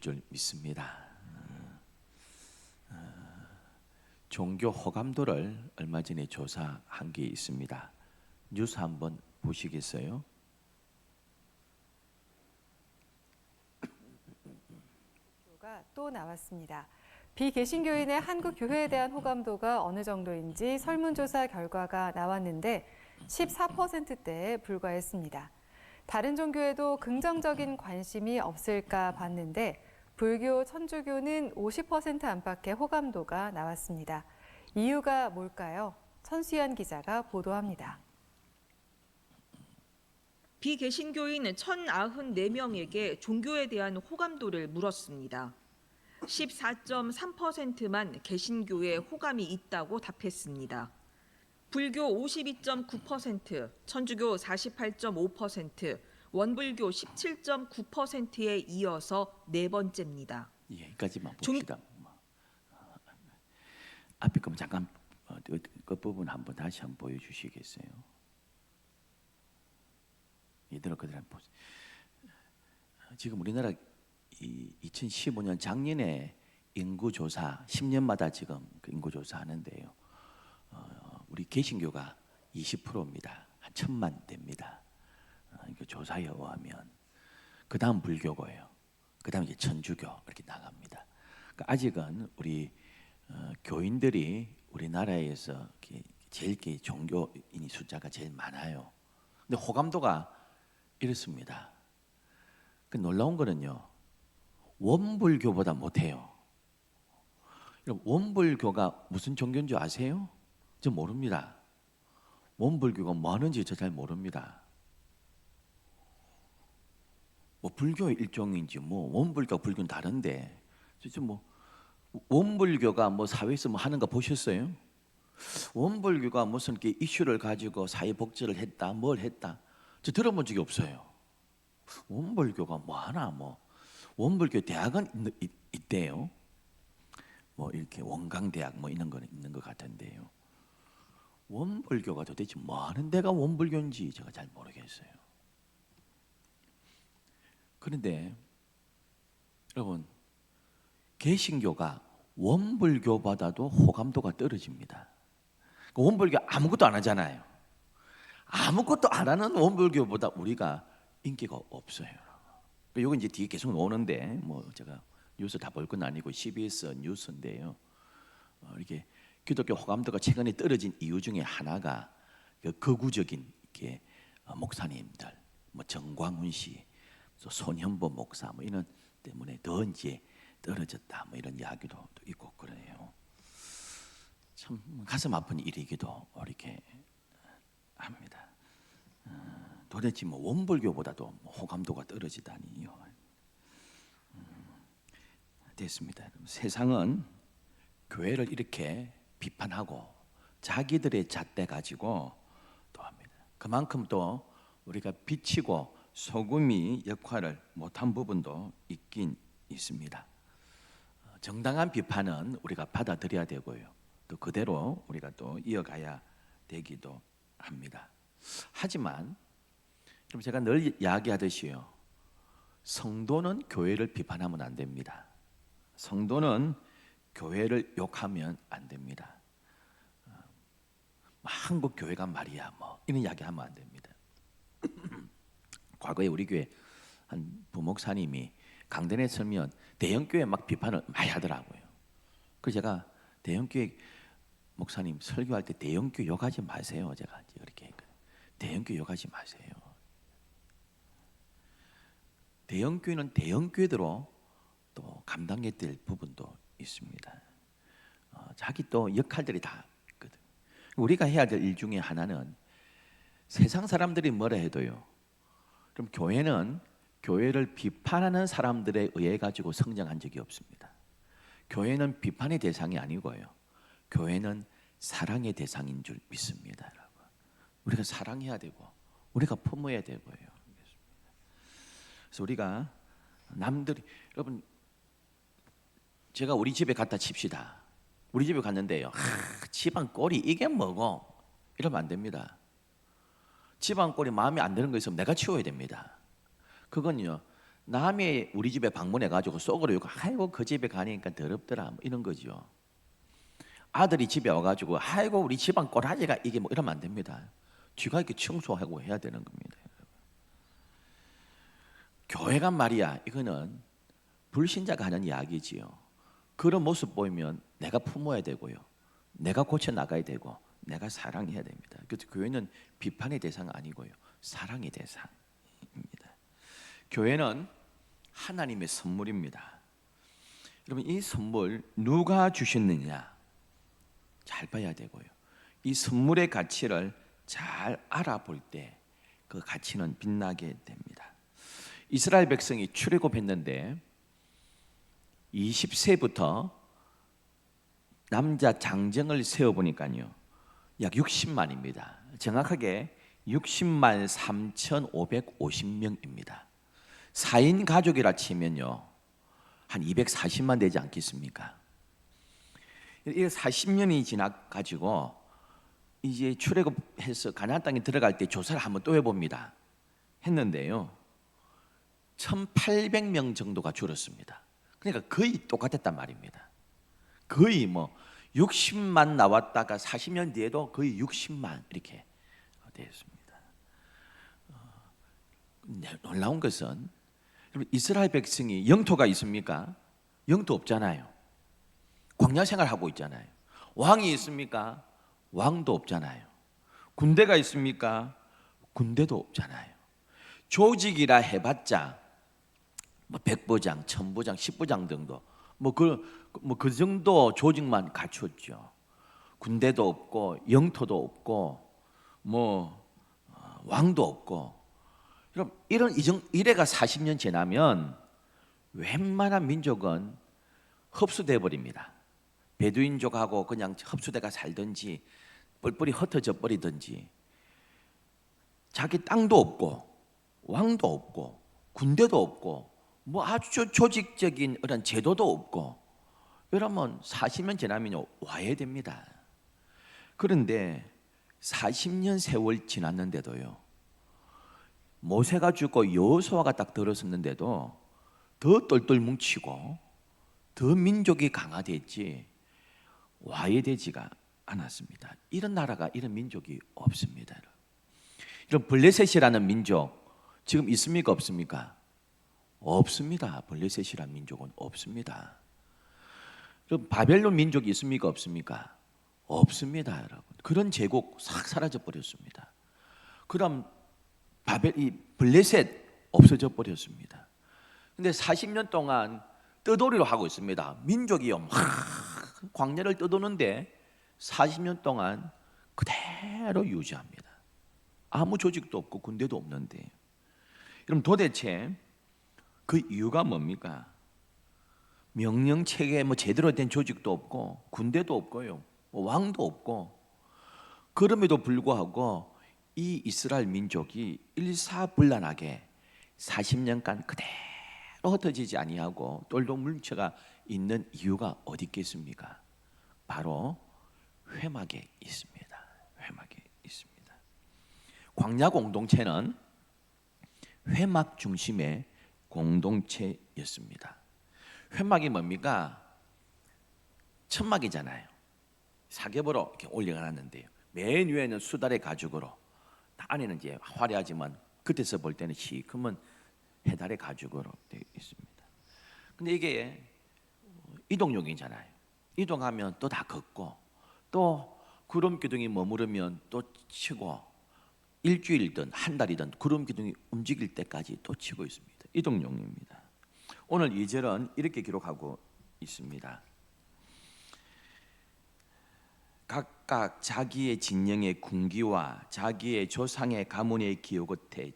줄 믿습니다. 어, 종교 호감도를 얼마 전에 조사한 게 있습니다. 뉴스 한번 보시겠어요? 가또 나왔습니다. 비개신교인의 한국 교회에 대한 호감도가 어느 정도인지 설문조사 결과가 나왔는데 14%대에 불과했습니다. 다른 종교에도 긍정적인 관심이 없을까 봤는데 불교, 천주교는 50% 안팎의 호감도가 나왔습니다. 이유가 뭘까요? 천수연 기자가 보도합니다. 비개신교인 1,094명에게 종교에 대한 호감도를 물었습니다. 14.3%만 개신교에 호감이 있다고 답했습니다. 불교 52.9%, 천주교 48.5%, 원불교 17.9%에 이어서 네 번째입니다. 예, 여기까지만 종- 봅시다. 어, 앞에 거 잠깐 어, 그- 그 부분 한번 다시 한번 보여주시겠어요? 이대로 그대로 한번 보세요. 지금 우리나라 이 2015년 작년에 인구 조사 10년마다 지금 그 인구 조사 하는데요. 어, 우리 개신교가 20%입니다. 한 천만 됩니다. 어, 조사에 의하면 그 다음 불교고요. 그 다음 이제 천주교 이렇게 나갑니다. 그러니까 아직은 우리 어, 교인들이 우리나라에서 제일 종교인이 숫자가 제일 많아요. 근데 호감도가 이렇습니다. 그 놀라운 거는요. 원불교보다 못해요. 여러분, 원불교가 무슨 종교인 줄 아세요? 저 모릅니다. 원불교가 뭐 하는지 저 잘 모릅니다. 뭐 불교의 일종인지 뭐 원불교 불교는 다른데 진짜 뭐 원불교가 뭐 사회에서 뭐 하는 거 보셨어요? 원불교가 무슨 이렇게 이슈를 가지고 사회 복제를 했다 뭘 했다 저 들어본 적이 없어요. 원불교가 뭐 하나 뭐 원불교 대학은 있, 있, 있대요. 뭐 이렇게 원광대학 뭐 이런 거는 있는 것 같은데요. 원불교가 도대체 뭐 하는 데가 원불교인지 제가 잘 모르겠어요. 그런데 여러분 개신교가 원불교보다도 호감도가 떨어집니다. 그 원불교 아무것도 안 하잖아요. 아무것도 안 하는 원불교보다 우리가 인기가 없어요. 이거 이제 뒤에 계속 오는데 뭐 제가 뉴스 다 볼 건 아니고 CBS 뉴스인데요. 어, 이렇게 기독교 호감도가 최근에 떨어진 이유 중에 하나가 그 거구적인 이렇게 어, 목사님들, 뭐 정광훈 씨, 또 손현보 목사 뭐 이런 때문에 더 이제 떨어졌다 뭐 이런 이야기도 또 있고 그러네요. 참 가슴 아픈 일이기도 이렇게 합니다. 어, 도대체 뭐 원불교보다도 뭐 호감도가 떨어지다니요. 음, 됐습니다. 세상은 교회를 이렇게 비판하고 자기들의 잣대 가지고 또 합니다. 그만큼 또 우리가 비치고 소금이 역할을 못한 부분도 있긴 있습니다. 어, 정당한 비판은 우리가 받아들여야 되고요. 또 그대로 우리가 또 이어가야 되기도 합니다. 하지만 그럼 제가 늘 이야기하듯이요. 성도는 교회를 비판하면 안 됩니다. 성도는 교회를 욕하면 안 됩니다. 어, 한국 교회가 말이야 뭐 이런 이야기 하면 안 됩니다. 과거에 우리 교회 한 부목사님이 강단에 서면 대형 교회 막 비판을 많이 하더라고요. 그래서 제가 대형 교회 목사님 설교할 때 대형 교회 욕하지 마세요. 제가 이렇게. 대형 교회 욕하지 마세요. 대형 교회는 대형 교회대로 또 감당해야 될 부분도 있습니다. 어, 자기 또 역할들이 다 있거든. 우리가 해야 될 일 중에 하나는 세상 사람들이 뭐라 해도요. 그럼 교회는 교회를 비판하는 사람들에 의해 가지고 성장한 적이 없습니다. 교회는 비판의 대상이 아니고요. 교회는 사랑의 대상인 줄 믿습니다, 여러분. 우리가 사랑해야 되고 우리가 품어야 되고요. 그래서 우리가 남들이 여러분 제가 우리 집에 갔다 칩시다. 우리 집에 갔는데요. 하, 집안 꼴이 이게 뭐고 이러면 안 됩니다. 집안 꼴이 마음에 안 드는 거 있으면 내가 치워야 됩니다. 그건요 남의 우리 집에 방문해 가지고 속으로 욕 아이고 그 집에 가니까 더럽더라 뭐 이런 거죠. 아들이 집에 와가지고 아이고 우리 집안 꼬라지가 이게 뭐 이러면 안 됩니다. 뒤가 이렇게 청소하고 해야 되는 겁니다. 교회가 말이야 이거는 불신자가 하는 이야기지요. 그런 모습 보이면 내가 품어야 되고요. 내가 고쳐 나가야 되고 내가 사랑해야 됩니다. 그래서 교회는 비판의 대상 아니고요. 사랑의 대상입니다. 교회는 하나님의 선물입니다. 여러분 이 선물 누가 주셨느냐 잘 봐야 되고요. 이 선물의 가치를 잘 알아볼 때 그 가치는 빛나게 됩니다. 이스라엘 백성이 출애굽했는데 20세부터 남자 장정을 세워 보니까요. 약 60만입니다. 정확하게 60만 3,550명입니다. 4인 가족이라 치면요. 한 240만 되지 않겠습니까? 이 40년이 지나 가지고 이제 출애굽해서 가나안 땅에 들어갈 때 조사를 한번 또 해봅니다. 했는데요. 1,800명 정도가 줄었습니다. 그러니까 거의 똑같았단 말입니다. 거의 뭐 60만 나왔다가 40년 뒤에도 거의 60만 이렇게 되었습니다. 어, 네, 놀라운 것은 이스라엘 백성이 영토가 있습니까? 영토 없잖아요. 광야 생활하고 있잖아요. 왕이 있습니까? 왕도 없잖아요. 군대가 있습니까? 군대도 없잖아요. 조직이라 해봤자 뭐 백부장, 천부장, 십부장 정도 뭐그 뭐 그 정도 조직만 갖췄죠. 군대도 없고 영토도 없고 뭐 어, 왕도 없고 그럼 이런 이정 이래가 40년 지나면 웬만한 민족은 흡수돼 버립니다. 베두인족하고 그냥 흡수돼가 살든지 뿔뿔이 흩어져 버리든지 자기 땅도 없고 왕도 없고 군대도 없고 뭐 아주 조직적인 그런 제도도 없고 이러면 40년 지나면 와야 됩니다. 그런데 40년 세월 지났는데도요. 모세가 죽고 여호수아가 딱 들어섰는데도 더 똘똘 뭉치고 더 민족이 강화됐지 와야 되지가 않았습니다. 이런 나라가 이런 민족이 없습니다. 이런 블레셋이라는 민족 지금 있습니까 없습니까? 없습니다. 블레셋이라는 민족은 없습니다. 그럼 바벨론 민족이 있습니까 없습니까? 없습니다, 여러분. 그런 제국 싹 사라져 버렸습니다. 그럼 바벨 이 블레셋 없어져 버렸습니다. 근데 40년 동안 떠돌이로 하고 있습니다. 민족이요 막 광야를 떠도는데 40년 동안 그대로 유지합니다. 아무 조직도 없고 군대도 없는데. 그럼 도대체 그 이유가 뭡니까? 명령 체계 뭐 제대로 된 조직도 없고 군대도 없고요. 뭐 왕도 없고 그럼에도 불구하고 이 이스라엘 민족이 일사불란하게 40년간 그대로 흩어지지 아니하고 똘똘 뭉쳐가 있는 이유가 어디 있겠습니까? 바로 회막에 있습니다. 회막에 있습니다. 광야 공동체는 회막 중심의 공동체였습니다. 회막이 뭡니까? 천막이잖아요. 사겹으로 이렇게 올려놨는데요. 맨 위에는 수달의 가죽으로, 안에는 이제 화려하지만 겉에서 볼 때는 시커먼 해달의 가죽으로 되어 있습니다. 근데 이게 이동용이잖아요. 이동하면 또 다 걷고 또 구름 기둥이 머무르면 또 치고 일주일이든 한 달이든 구름 기둥이 움직일 때까지 또 치고 있습니다. 이동용입니다. 오늘 2절은 이렇게 기록하고 있습니다. 각각 자기의 진영의 군기와 자기의 조상의 가문의 기호 곁에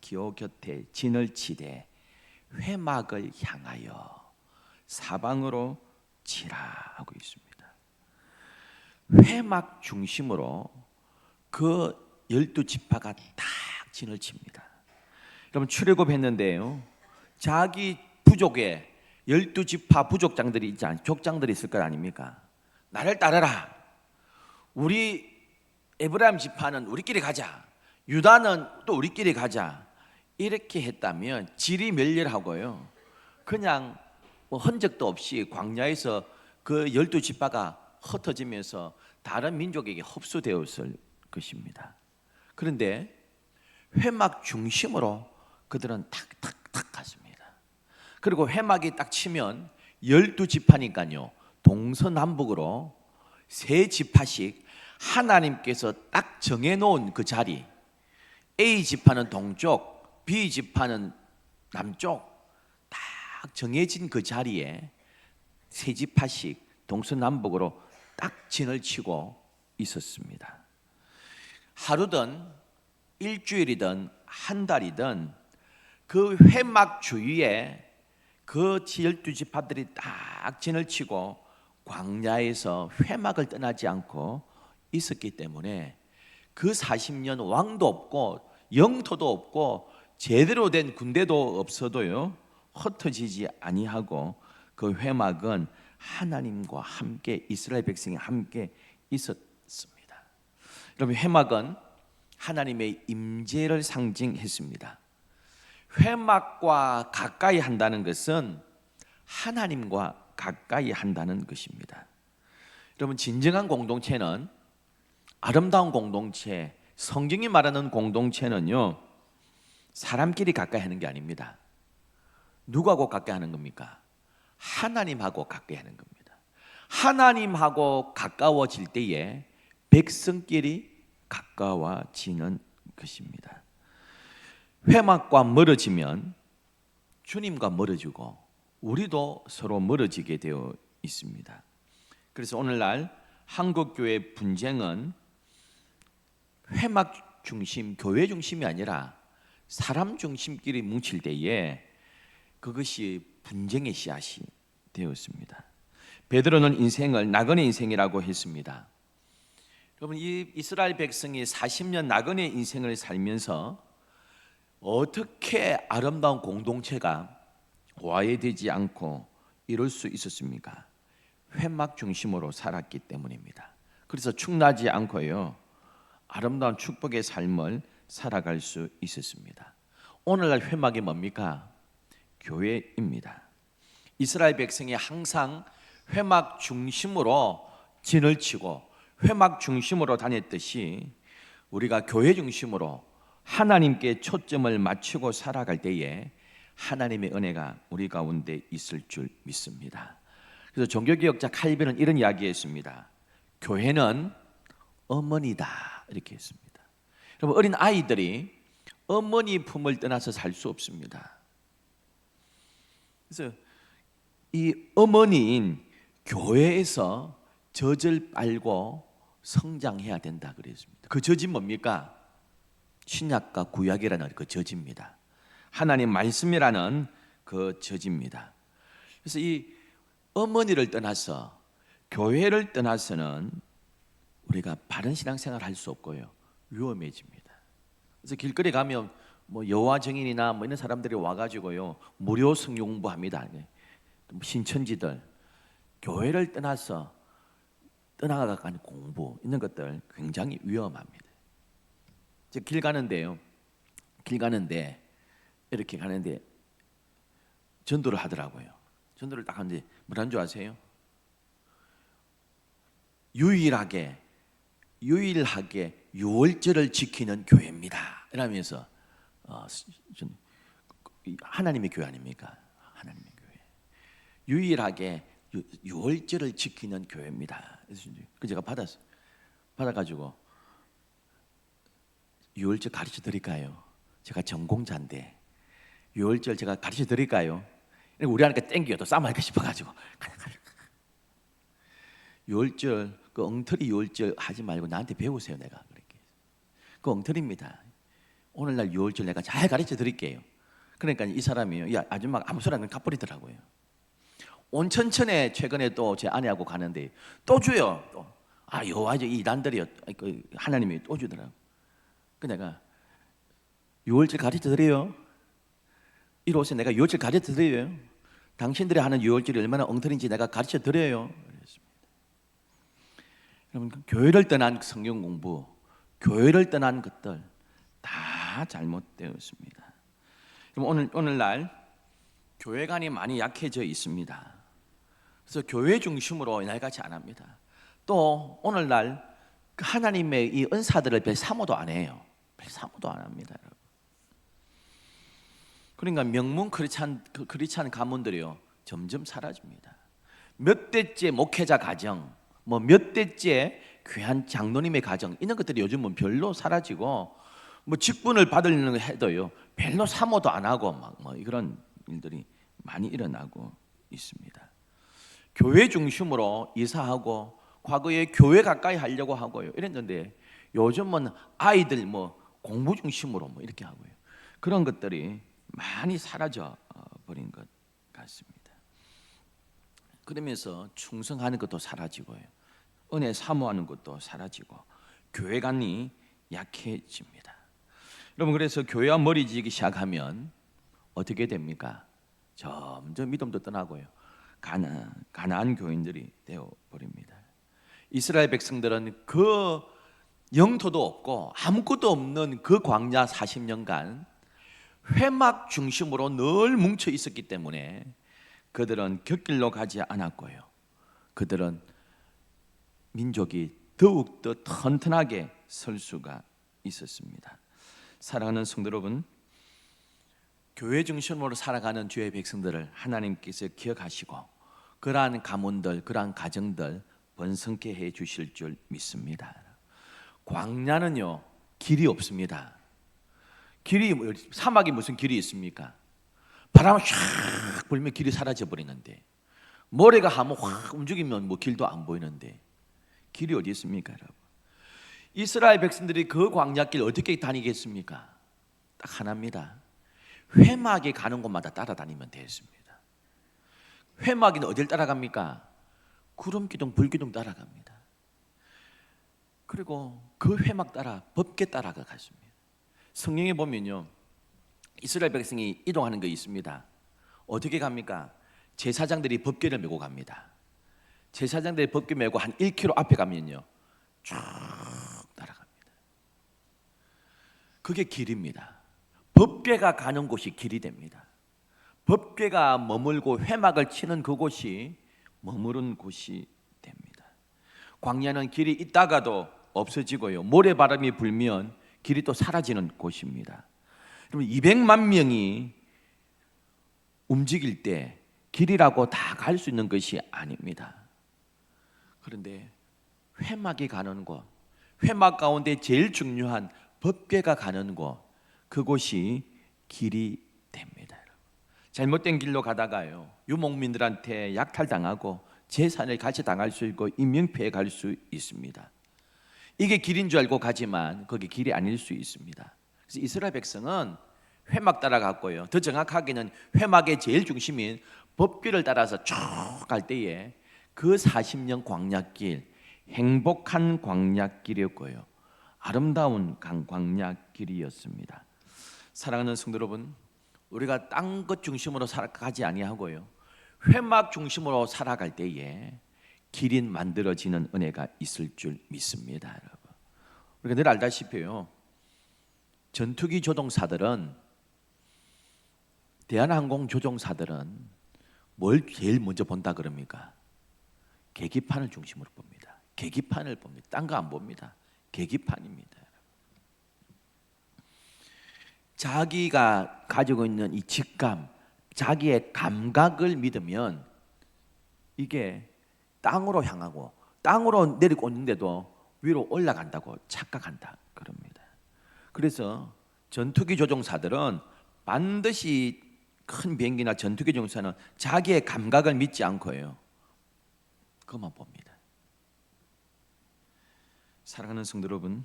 기호 곁에 진을 치되 회막을 향하여 사방으로 치라 하고 있습니다. 회막 중심으로 그 열두 지파가 딱 진을 칩니다. 여러분 출애굽 했는데요. 자기 부족에 열두 지파 부족장들이 있지 않, 족장들이 있을 것 아닙니까? 나를 따르라. 우리 에브라임 지파는 우리끼리 가자. 유다는 또 우리끼리 가자. 이렇게 했다면 질이 멸렬하고요. 그냥 뭐 흔적도 없이 광야에서 그 열두 지파가 흩어지면서 다른 민족에게 흡수되었을 것입니다. 그런데 회막 중심으로 그들은 탁탁탁 갔습니다. 그리고 회막이 딱 치면 열두 지파니까요. 동서남북으로 세 지파씩 하나님께서 딱 정해 놓은 그 자리 A 지파는 동쪽, B 지파는 남쪽 딱 정해진 그 자리에 세 지파씩 동서남북으로 딱 진을 치고 있었습니다. 하루든 일주일이든 한 달이든 그 회막 주위에 그 열두 지파들이 딱 진을 치고 광야에서 회막을 떠나지 않고 있었기 때문에 그 40년 왕도 없고 영토도 없고 제대로 된 군대도 없어도요 흩어지지 아니하고 그 회막은 하나님과 함께 이스라엘 백성이 함께 있었습니다. 여러분 회막은 하나님의 임재를 상징했습니다. 회막과 가까이 한다는 것은 하나님과 가까이 한다는 것입니다. 여러분 진정한 공동체는 아름다운 공동체, 성경이 말하는 공동체는요 사람끼리 가까이 하는 게 아닙니다. 누구하고 가까이 하는 겁니까? 하나님하고 가까이 하는 겁니다. 하나님하고 가까워질 때에 백성끼리 가까워지는 것입니다. 회막과 멀어지면 주님과 멀어지고 우리도 서로 멀어지게 되어 있습니다. 그래서 오늘날 한국 교회 분쟁은 회막 중심, 교회 중심이 아니라 사람 중심끼리 뭉칠 때에 그것이 분쟁의 씨앗이 되었습니다. 베드로는 인생을 나그네 인생이라고 했습니다. 여러분 이 이스라엘 백성이 40년 나그네 인생을 살면서 어떻게 아름다운 공동체가 와해되지 않고 이룰 수 있었습니까? 회막 중심으로 살았기 때문입니다. 그래서 축나지 않고요. 아름다운 축복의 삶을 살아갈 수 있었습니다. 오늘날 회막이 뭡니까? 교회입니다. 이스라엘 백성이 항상 회막 중심으로 진을 치고 회막 중심으로 다녔듯이 우리가 교회 중심으로 하나님께 초점을 맞추고 살아갈 때에 하나님의 은혜가 우리 가운데 있을 줄 믿습니다. 그래서 종교개혁자 칼빈은 이런 이야기했습니다. 교회는 어머니다 이렇게 했습니다. 여러분 어린 아이들이 어머니 품을 떠나서 살 수 없습니다. 그래서 이 어머니인 교회에서 젖을 빨고 성장해야 된다 그랬습니다. 그 젖이 뭡니까? 신약과 구약이라는 그 젖입니다. 하나님 말씀이라는 그 젖입니다. 그래서 이 어머니를 떠나서 교회를 떠나서는 우리가 바른 신앙생활 할 수 없고요 위험해집니다. 그래서 길거리 가면 뭐 여호와 증인이나 뭐 이런 사람들이 와가지고요 무료 성용부합니다. 신천지들 교회를 떠나서 떠나가는 공부 있는 것들 굉장히 위험합니다. 길 가는데요, 길 가는데 이렇게 가는데 전도를 하더라고요. 전도를 딱 하는데 뭐라는 줄 아세요? 유일하게 유일하게 유월절을 지키는 교회입니다. 이러면서 어, 하나님의 교회 아닙니까? 하나님의 교회. 유일하게 유, 유월절을 지키는 교회입니다. 그 제가 받았어. 받아가지고 유월절 가르쳐 드릴까요? 제가 전공자인데 유월절 제가 가르쳐 드릴까요? 우리 하니까 땡겨요. 또 싸움할까 싶어가지고 유월절 그 엉터리 유월절 하지 말고 나한테 배우세요. 내가 그렇게 그 엉터리입니다. 오늘날 유월절 내가 잘 가르쳐 드릴게요. 그러니까 이 사람이요, 야 아줌마 아무 소리 안 갚버리더라고요. 온천천에 최근에 또 제 아내하고 가는데 또 줘요. 또. 아 여호와죠 이 난들이요. 그 하나님이 또 주더라고. 그 내가 유월절 가르쳐 드려요. 오세요. 내가 유월절 가르쳐 드려요. 당신들이 하는 유월절이 얼마나 엉터리인지 내가 가르쳐 드려요. 그랬습니다. 여러분 그 교회를 떠난 성경 공부, 교회를 떠난 것들 다 잘못되었습니다. 그럼 오늘 오늘날 교회관이 많이 약해져 있습니다. 그래서 교회 중심으로 날같이 안 합니다. 또 오늘날 그 하나님의 이 은사들을 별 사모도 안 해요. 별 사모도 안 합니다. 여러분. 그러니까 명문 크리스찬 그 크리스찬 가문들이요 점점 사라집니다. 몇 대째 목회자 가정, 뭐 몇 대째 귀한 장로님의 가정 이런 것들이 요즘은 별로 사라지고 뭐 직분을 받으려는 거 해도요 별로 사모도 안 하고 막 뭐 이런 일들이 많이 일어나고 있습니다. 교회 중심으로 이사하고 과거에 교회 가까이 하려고 하고요 이랬는데 요즘은 아이들 뭐 공부 중심으로 뭐 이렇게 하고요 그런 것들이 많이 사라져 어, 버린 것 같습니다. 그러면서 충성하는 것도 사라지고요. 은혜 사모하는 것도 사라지고 교회관이 약해집니다. 여러분 그래서 교회와 머리 지기 시작하면 어떻게 됩니까? 점점 믿음도 떠나고요. 가나 가나안 교인들이 되어 버립니다. 이스라엘 백성들은 그 영토도 없고 아무것도 없는 그 광야 40년간 회막 중심으로 늘 뭉쳐 있었기 때문에 그들은 곁길로 가지 않았고요. 그들은 민족이 더욱더 튼튼하게 설 수가 있었습니다. 사랑하는 성도 여러분, 교회 중심으로 살아가는 주의 백성들을 하나님께서 기억하시고 그러한 가문들, 그러한 가정들 번성케 해 주실 줄 믿습니다. 광야는요 길이 없습니다. 길이 뭐- 사막이 무슨 길이 있습니까? 바람 샥 불면 길이 사라져 버리는데 모래가 한번 확 움직이면 뭐 길도 안 보이는데 길이 어디 있습니까, 여러분? 이스라엘 백성들이 그 광야길 어떻게 다니겠습니까? 딱 하나입니다. 회막에 가는 곳마다 따라다니면 되었습니다. 회막이 어딜 따라갑니까? 구름 기둥, 불 기둥 따라갑니다. 그리고 그 회막 따라 법계 따라가 갔습니다. 성경에 보면요. 이스라엘 백성이 이동하는 거 있습니다. 어떻게 갑니까? 제사장들이 법궤를 메고 갑니다. 제사장들이 법궤 메고 한 1km 앞에 가면요. 쭉 따라갑니다. 그게 길입니다. 법궤가 가는 곳이 길이 됩니다. 법궤가 머물고 회막을 치는 그곳이 머무른 곳이 됩니다. 광야는 길이 있다가도 없어지고요. 모래바람이 불면 길이 또 사라지는 곳입니다. 그러면 200만 명이 움직일 때 길이라고 다 갈 수 있는 것이 아닙니다. 그런데 회막이 가는 곳, 회막 가운데 제일 중요한 법궤가 가는 곳, 그곳이 길이 됩니다. 여러분. 잘못된 길로 가다가요 유목민들한테 약탈당하고 재산을 같이 당할 수 있고 인명피해 갈 수 있습니다. 이게 길인 줄 알고 가지만 거기 길이 아닐 수 있습니다. 그래서 이스라엘 백성은 회막 따라갔고요. 더 정확하게는 회막의 제일 중심인 법궤를 따라서 쭉 갈 때에 그 40년 광야길 행복한 광야길이었고요. 아름다운 강 광야길이었습니다. 사랑하는 성도 여러분, 우리가 딴 것 중심으로 살아가지 아니하고요. 회막 중심으로 살아갈 때에 길이 만들어지는 은혜가 있을 줄 믿습니다, 여러분. 우리가 늘 알다시피요. 전투기 조종사들은 대한항공 조종사들은 뭘 제일 먼저 본다 그럽니까? 계기판을 중심으로 봅니다. 계기판을 봅니다. 딴 거 안 봅니다. 계기판입니다. 자기가 가지고 있는 이 직감, 자기의 감각을 믿으면 이게 땅으로 향하고 땅으로 내리고 있는데도 위로 올라간다고 착각한다 그럽니다. 그래서 전투기 조종사들은 반드시 큰 비행기나 전투기 조종사는 자기의 감각을 믿지 않고요. 그것만 봅니다. 사랑하는 성도 여러분,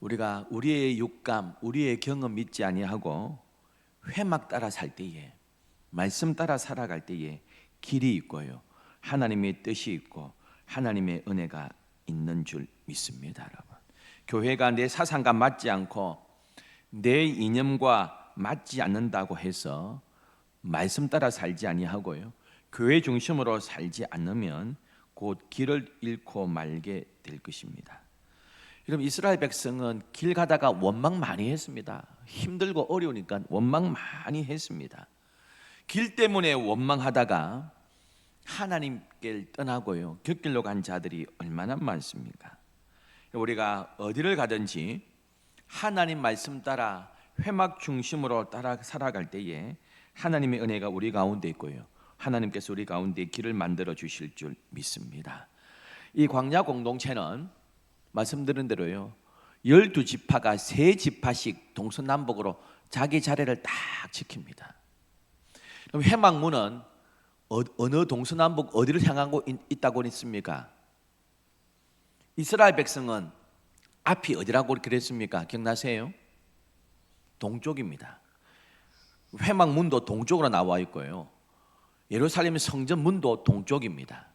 우리가 우리의 육감, 우리의 경험 믿지 아니하고 회막 따라 살 때에 말씀 따라 살아갈 때에 길이 있고요. 하나님의 뜻이 있고 하나님의 은혜가 있는 줄 믿습니다, 여러분. 교회가 내 사상과 맞지 않고 내 이념과 맞지 않는다고 해서 말씀 따라 살지 아니하고요. 교회 중심으로 살지 않으면 곧 길을 잃고 말게 될 것입니다. 여러분 이스라엘 백성은 길 가다가 원망 많이 했습니다. 힘들고 어려우니까 원망 많이 했습니다. 길 때문에 원망하다가 하나님께 떠나고요. 곁길로 간 자들이 얼마나 많습니까? 우리가 어디를 가든지 하나님 말씀 따라 회막 중심으로 따라 살아갈 때에 하나님의 은혜가 우리 가운데 있고요. 하나님께서 우리 가운데 길을 만들어 주실 줄 믿습니다. 이 광야 공동체는 말씀드린 대로요. 열두 지파가 세 지파씩 동서남북으로 자기 자리를 딱 지킵니다. 그럼 회막문은 어, 어느 동서남북 어디를 향하고 있- 있다고 했습니까? 이스라엘 백성은 앞이 어디라고 그랬습니까? 기억나세요? 동쪽입니다. 회막 문도 동쪽으로 나와 있고요. 예루살렘 성전 문도 동쪽입니다.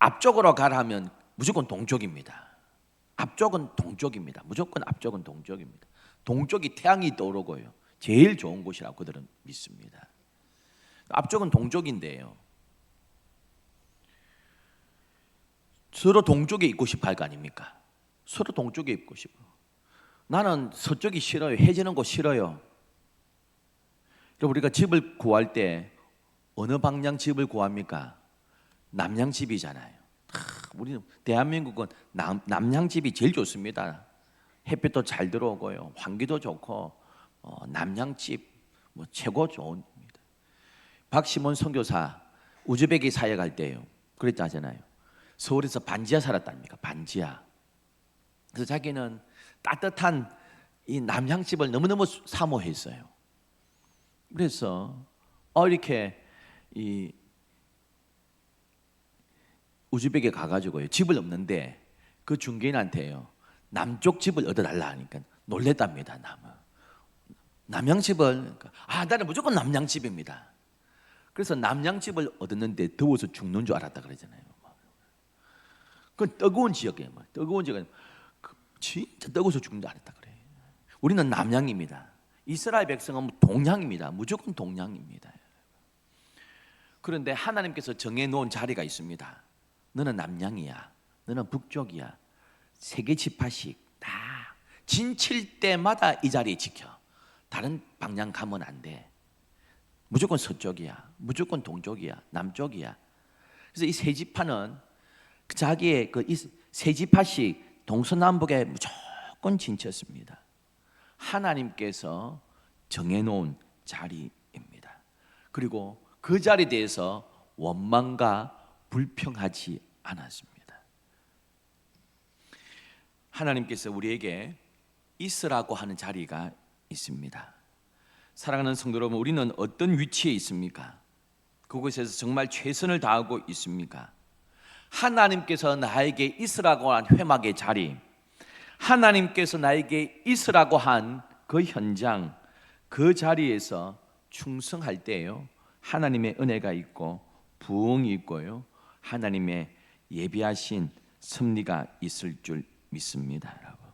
앞쪽으로 가라면 무조건 동쪽입니다. 앞쪽은 동쪽입니다. 무조건 앞쪽은 동쪽입니다. 동쪽이 태양이 떠오르고요. 제일 좋은 곳이라고 그들은 믿습니다. 앞쪽은 동쪽인데요. 서로 동쪽에 있고 싶어 할 거 아닙니까? 서로 동쪽에 있고 싶어. 나는 서쪽이 싫어요. 해지는 곳 싫어요. 그럼 우리가 집을 구할 때 어느 방향 집을 구합니까? 남양 집이잖아요. 하, 우리는 대한민국은 남, 남양 집이 제일 좋습니다. 햇빛도 잘 들어오고요, 환기도 좋고 어, 남양 집뭐 최고 좋은. 박시몬 선교사 우즈베기 사역 할 때요, 그랬잖아요. 서울에서 반지하 살았답니까? 반지하. 그래서 자기는 따뜻한 이 남양 집을 너무너무 사모했어요. 그래서 어 이렇게 이 우즈벡에 가가지고요 집을 없는데 그 중개인한테요 남쪽 집을 얻어달라 하니까 놀랬답니다 남은 남양 집을 그러니까, 아 나는 무조건 남양 집입니다. 그래서 남양 집을 얻었는데 더워서 죽는 줄 알았다 그러잖아요. 그 뜨거운 지역에 막 뜨거운 지역에 그 진짜 뜨거워서 죽는 줄 알았다 그래. 우리는 남양입니다. 이스라엘 백성은 동양입니다. 무조건 동양입니다. 그런데 하나님께서 정해 놓은 자리가 있습니다. 너는 남양이야. 너는 북쪽이야. 세계 지파씩 다 진칠 때마다 이 자리 지켜. 다른 방향 가면 안 돼. 무조건 서쪽이야. 무조건 동쪽이야. 남쪽이야. 그래서 이 세 지파는 그 자기의 그 세 지파씩 동서남북에 무조건 진쳤습니다. 하나님께서 정해놓은 자리입니다. 그리고 그 자리에 대해서 원망과 불평하지 않았습니다. 하나님께서 우리에게 있으라고 하는 자리가 있습니다. 사랑하는 성도 여러분, 우리는 어떤 위치에 있습니까? 그곳에서 정말 최선을 다하고 있습니까? 하나님께서 나에게 있으라고 한 회막의 자리, 하나님께서 나에게 있으라고 한 그 현장, 그 자리에서 충성할 때요. 하나님의 은혜가 있고 부흥이 있고요. 하나님의 예비하신 섭리가 있을 줄 믿습니다, 여러분.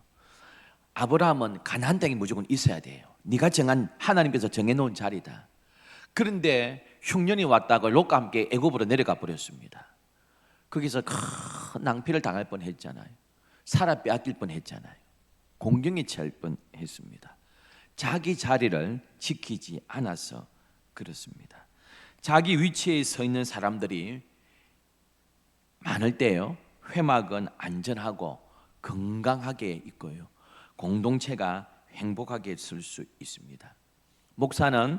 아브라함은 가나안 땅에 무조건 있어야 돼요. 네가 정한 하나님께서 정해 놓은 자리다. 그런데 흉년이 왔다가 롯과 함께 애굽으로 내려가 버렸습니다. 거기서 큰 낭피를 당할 뻔했잖아요. 살아 빼앗길 뻔했잖아요. 공경에 처할 뻔했습니다. 자기 자리를 지키지 않아서 그렇습니다. 자기 위치에 서 있는 사람들이 많을 때요. 회막은 안전하고 건강하게 있고요. 공동체가 행복하게 쓸 수 있습니다. 목사는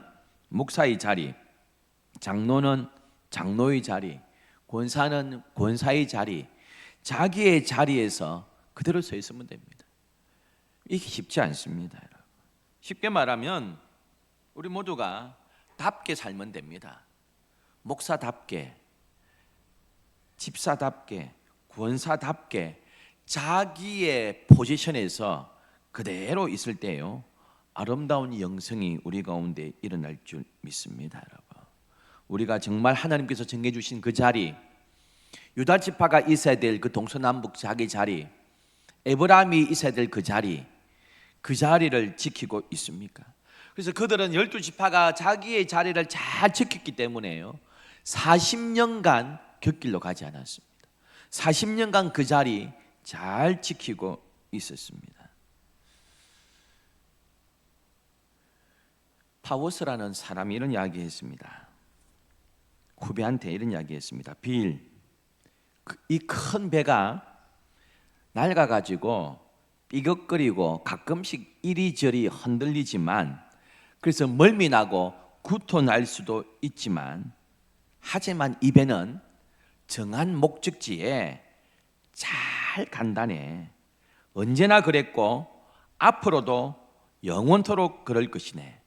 목사의 자리, 장로는 장로의 자리, 권사는 권사의 자리, 자기의 자리에서 그대로 서 있으면 됩니다. 이게 쉽지 않습니다. 여러분. 쉽게 말하면 우리 모두가 답게 살면 됩니다. 목사답게, 집사답게, 권사답게 자기의 포지션에서 그대로 있을 때요 아름다운 영성이 우리 가운데 일어날 줄 믿습니다, 여러분. 우리가 정말 하나님께서 정해 주신 그 자리, 유다 지파가 있어야 될 그 동서남북 자기 자리, 에브라임이 있어야 될 그 자리, 그 자리를 지키고 있습니까? 그래서 그들은 열두 지파가 자기의 자리를 잘 지켰기 때문에요. 40년간 곁길로 가지 않았습니다. 40년간 그 자리 잘 지키고 있었습니다. 파워스라는 사람이 이런 이야기했습니다. 후배한테 이런 이야기했습니다. 빌, 그이큰 배가 낡아 가지고 삐걱거리고 가끔씩 이리저리 흔들리지만 그래서 멀미 나고 구토 날 수도 있지만 하지만 이 배는 정한 목적지에 잘 간다네. 언제나 그랬고 앞으로도 영원토록 그럴 것이네.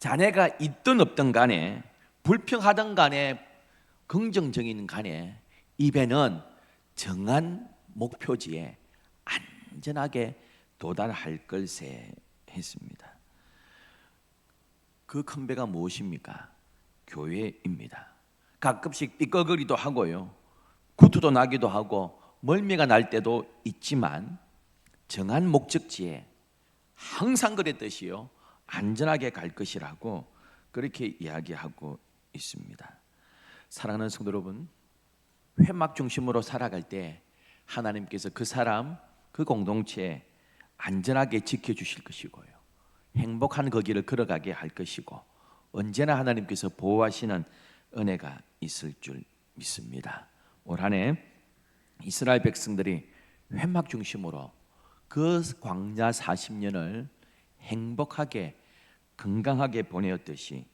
자네가 있든 없든 간에 불평하든 간에 긍정적인 간에 이 배는 정한 목표지에 안전하게 도달할 걸세 했습니다. 그큰 배가 무엇입니까? 교회입니다. 가끔씩 삐걱거리도 하고요. 구토도 나기도 하고 멀미가 날 때도 있지만 정한 목적지에 항상 그랬듯이요. 안전하게 갈 것이라고 그렇게 이야기하고 있습니다. 사랑하는 성도 여러분, 회막 중심으로 살아갈 때 하나님께서 그 사람, 그 공동체 안전하게 지켜 주실 것이고요. 행복한 그 길을 걸어가게 할 것이고 언제나 하나님께서 보호하시는 은혜가 있을 줄 믿습니다. 올 한해 이스라엘 백성들이 회막 중심으로 그 광야 40년을 행복하게 건강하게 보내었듯이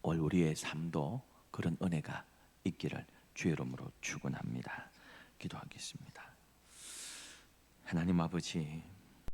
올 우리의 삶도 그런 은혜가 있기를 주의 이름으로 축원합니다. 기도하겠습니다. 하나님 아버지